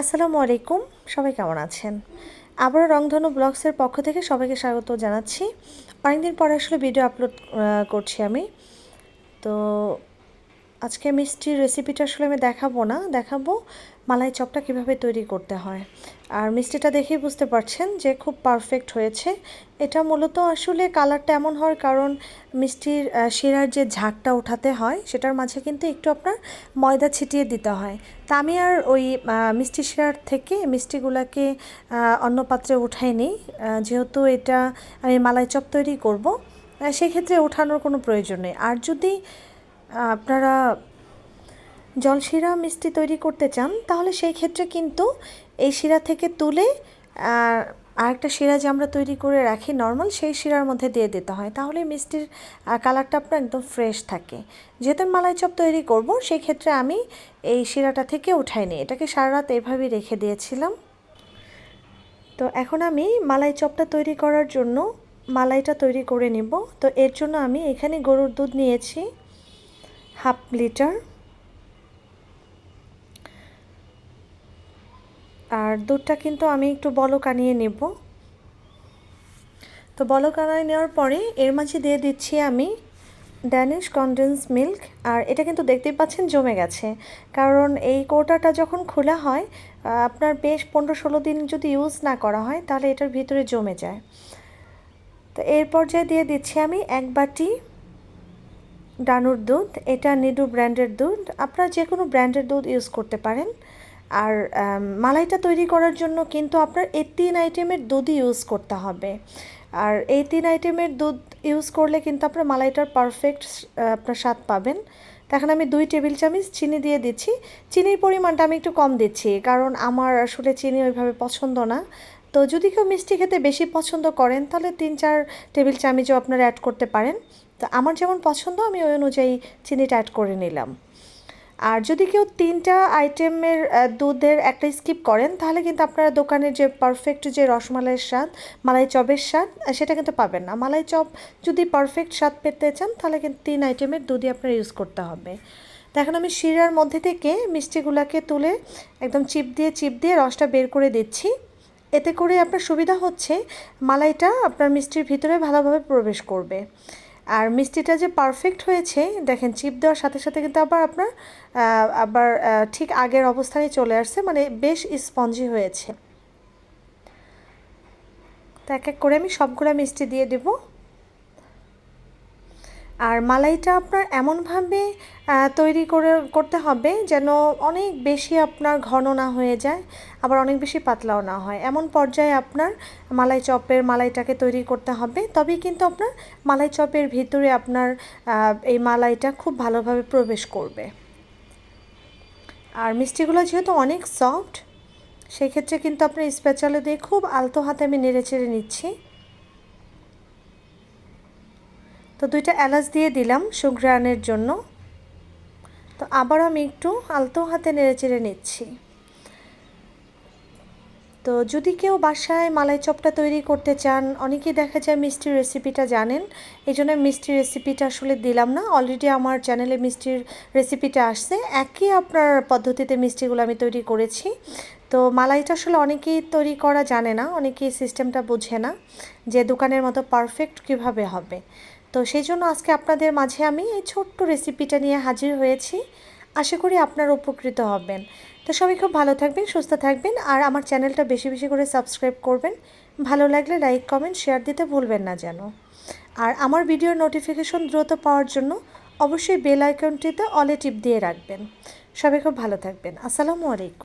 আসসালামু আলাইকুম, সবাই কেমন আছেন? আবারও রংধনু ব্লগসের পক্ষ থেকে সবাইকে স্বাগত জানাচ্ছি। অনেকদিন পরে আসলে ভিডিও আপলোড করছি আমি। তো আজকে মিষ্টির রেসিপিটা আসলে আমি দেখাবো না। দেখাবো মালাই চপটা কীভাবে তৈরি করতে হয়। আর মিষ্টিটা দেখেই বুঝতে পারছেন যে খুব পারফেক্ট হয়েছে। এটা মূলত আসলে কালারটা এমন হওয়ার কারণ মিষ্টির শিরার যে ঝাঁকটা উঠাতে হয়, সেটার মাঝে কিন্তু একটু আপনার ময়দা ছিটিয়ে দিতে হয়। তা আমি আর ওই মিষ্টি শিরার থেকে মিষ্টিগুলোকে অন্য পাত্রে উঠাই নিই যেহেতু এটা আমি মালাই চপ তৈরি করব সেক্ষেত্রে ওঠানোর কোনো প্রয়োজন নেই। আর যদি আপনারা জলশিরা মিষ্টি তৈরি করতে চান, তাহলে সেই ক্ষেত্রে কিন্তু এই শিরা থেকে তুলে আরেকটা শিরা যে আমরা তৈরি করে রাখি নর্মাল সেই শিরার মধ্যে দিয়ে দিতে হয়। তাহলে মিষ্টির কালারটা আপনার একদম ফ্রেশ থাকে। যেহেতু মালাই চপ তৈরি করব, সেই ক্ষেত্রে আমি এই শিরাটা থেকে উঠাই নিই। এটাকে সারা রাত এভাবেই রেখে দিয়েছিলাম। তো এখন আমি মালাই চপটা তৈরি করার জন্য মালাইটা তৈরি করে নিব। তো এর জন্য আমি এখানে গরুর দুধ নিয়েছি। Half litre. আর দুধটা কিন্তু আমি একটু বলক আনিয়ে নেব। তো বলক আনিয়ে নেওয়ার পরে এর মাঝে দিয়ে দিচ্ছি আমি ড্যানিশ কনডেন্স মিল্ক আর এটা কিন্তু দেখতেই পাচ্ছেন জমে গেছে। কারণ এই কৌটাটা যখন খোলা হয় আপনার বেশ পনেরো ষোলো দিন যদি ইউজ না করা হয়, তাহলে এটার ভিতরে জমে যায়। তো এর পর্যায়ে দিয়ে দিচ্ছি আমি এক বাটি ডানুর দুধ, এটা নিডু ব্র্যান্ডের দুধ। আপনারা যে কোনো ব্র্যান্ডের দুধ ইউজ করতে পারেন। আর মালাইটা তৈরি করার জন্য কিন্তু আপনার এই তিন আইটেমের দুধই ইউজ করতে হবে। আর এই তিন আইটেমের দুধ ইউজ করলে কিন্তু আপনার মালাইটার পারফেক্ট আপনার স্বাদ পাবেন। এখন আমি দুই টেবিল চামচ চিনি দিয়ে দিচ্ছি। চিনির পরিমাণটা আমি একটু কম দিচ্ছি, কারণ আমার আসলে চিনি ওইভাবে পছন্দ না। তো যদি কেউ মিষ্টি খেতে বেশি পছন্দ করেন, তাহলে তিন চার টেবিল চামচও আপনারা অ্যাড করতে পারেন। তো আমার যেমন পছন্দ, আমি ওই অনুযায়ী চিনিটা অ্যাড করে নিলাম। আর যদি কেউ তিনটা আইটেমের দুধের একটা স্কিপ করেন, তাহলে কিন্তু আপনারা দোকানের যে পারফেক্ট যে রসমালাইয়ের স্বাদ, মালাই চপের স্বাদ সেটা কিন্তু পাবেন না। মালাই চপ যদি পারফেক্ট স্বাদ পেতে চান, তাহলে কিন্তু তিন আইটেমের দুধই আপনার ইউজ করতে হবে। তো এখন আমি শিরার মধ্যে থেকে মিষ্টিগুলোকে তুলে একদম চিপ দিয়ে চিপ দিয়ে রসটা বের করে দিচ্ছি। এতে করে আপনার সুবিধা হচ্ছে, মালাইটা আপনার মিষ্টির ভিতরে ভালোভাবে প্রবেশ করবে। আর মিষ্টিটা যে পারফেক্ট হয়েছে, দেখেন চিপ দেওয়ার সাথে সাথে কিন্তু আবার আপনার আবার ঠিক আগের অবস্থানে চলে আসছে মানে বেশ স্পঞ্জি হয়েছে। তো এক এক করে আমি সবগুলো মিষ্টি দিয়ে দেবো। আর মালাইটা আপনার এমনভাবে তৈরি করে, করতে হবে যেন অনেক বেশি আপনার ঘন না হয়ে যায়, আবার অনেক বেশি পাতলাও না হয়। এমন পর্যায়ে আপনার মালাই চপের মালাইটাকে তৈরি করতে হবে। তবেই কিন্তু আপনার মালাই চপের ভিতরে আপনার এই মালাইটা খুব ভালোভাবে প্রবেশ করবে। আর মিষ্টিগুলো যেহেতু অনেক সফট, সেক্ষেত্রে কিন্তু আপনার স্পেশালে দিয়ে খুব আলতো হাতে আমি নেড়ে চেড়ে নিচ্ছি। তো দুইটা এলাচ দিয়ে দিলাম সুঘ্রাণের জন্য। তো আবার আমি একটু আলতো হাতে নেড়ে চেড়ে নিচ্ছি। তো যদি কেউ বাসায় মালাই চপটা তৈরি করতে চান, অনেকেই দেখা যায় মিষ্টির রেসিপিটা জানেন। এই জন্য মিষ্টির রেসিপিটা আসলে দিলাম না। অলরেডি আমার চ্যানেলে মিষ্টির রেসিপিটা আসছে। একই আপনার পদ্ধতিতে মিষ্টিগুলো আমি তৈরি করেছি। তো মালাইটা আসলে অনেকেই তৈরি করা জানে না, অনেকেই সিস্টেমটা বোঝে না যে দোকানের মতো পারফেক্ট কীভাবে হবে। তো সেই জন্য আজকে আপনাদের মাঝে আমি এই ছোট্ট রেসিপিটা নিয়ে হাজির হয়েছি। আশা করি আপনারা উপকৃত হবেন। তো সবাই খুব ভালো থাকবেন, সুস্থ থাকবেন আর আমার চ্যানেলটা বেশি বেশি করে সাবস্ক্রাইব করবেন। ভালো লাগলে লাইক কমেন্ট শেয়ার দিতে ভুলবেন না যেন। আর আমার ভিডিওর নোটিফিকেশন দ্রুত পাওয়ার জন্য অবশ্যই বেল আইকনটিতে অলে টিপ দিয়ে রাখবেন। সবাই খুব ভালো থাকবেন। আসসালামু আলাইকুম।